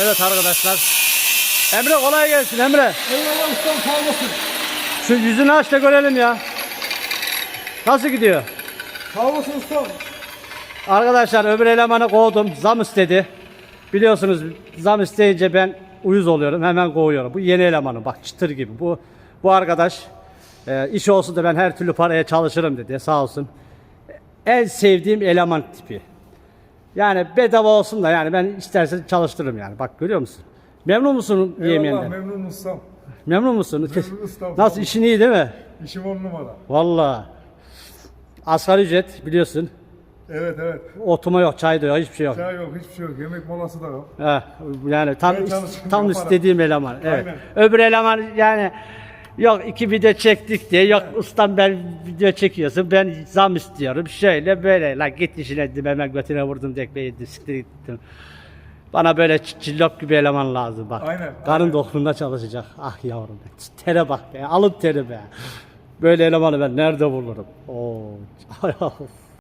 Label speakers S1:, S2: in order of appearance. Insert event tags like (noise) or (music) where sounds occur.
S1: Evet arkadaşlar. Emre kolay gelsin Emre.
S2: Eyvallah ustam sağ olasın.
S1: Şu yüzünü aç da görelim ya. Nasıl gidiyor?
S2: Sağ olasın ustam.
S1: Arkadaşlar öbür elemanı kovdum. Zam istedi. Biliyorsunuz zam isteyince ben uyuz oluyorum. Hemen kovuyorum. Bu yeni elemanı bak çıtır gibi. Bu bu arkadaş e, iş olsun da ben her türlü paraya çalışırım dedi. Sağ olsun. En sevdiğim eleman tipi. Yani bedava olsun da yani ben istersen çalıştırırım yani. Bak görüyor musun? Memnun musun
S2: Eyvallah
S1: yemeğinden?
S2: memnun ustam.
S1: Memnun musun?
S2: Memnun ustam.
S1: Nasıl işin iyi değil mi?
S2: İşim on numara.
S1: Vallahi. Asgari ücret biliyorsun.
S2: Evet evet.
S1: Otuma yok, çay da yok, hiçbir şey yok.
S2: Çay yok hiçbir şey yok. Yemek molası da yok.
S1: Heh, yani tam
S2: Ben
S1: tam
S2: yaparım.
S1: istediğim eleman. Evet.
S2: Aynen.
S1: Öbür eleman yani yok iki video çektik diye yok ustam ben video çekiyorsun ben zam istiyorum şöyle böyle la git işine dedim götüne vurdum tekmeyi siktir gittim. Bana böyle cillop gibi eleman lazım bak.
S2: Aynen,
S1: Karın dokluğunda çalışacak. Ah yavrum be. Tere bak be. Alın teri be. Böyle elemanı ben nerede bulurum? Oo. (laughs)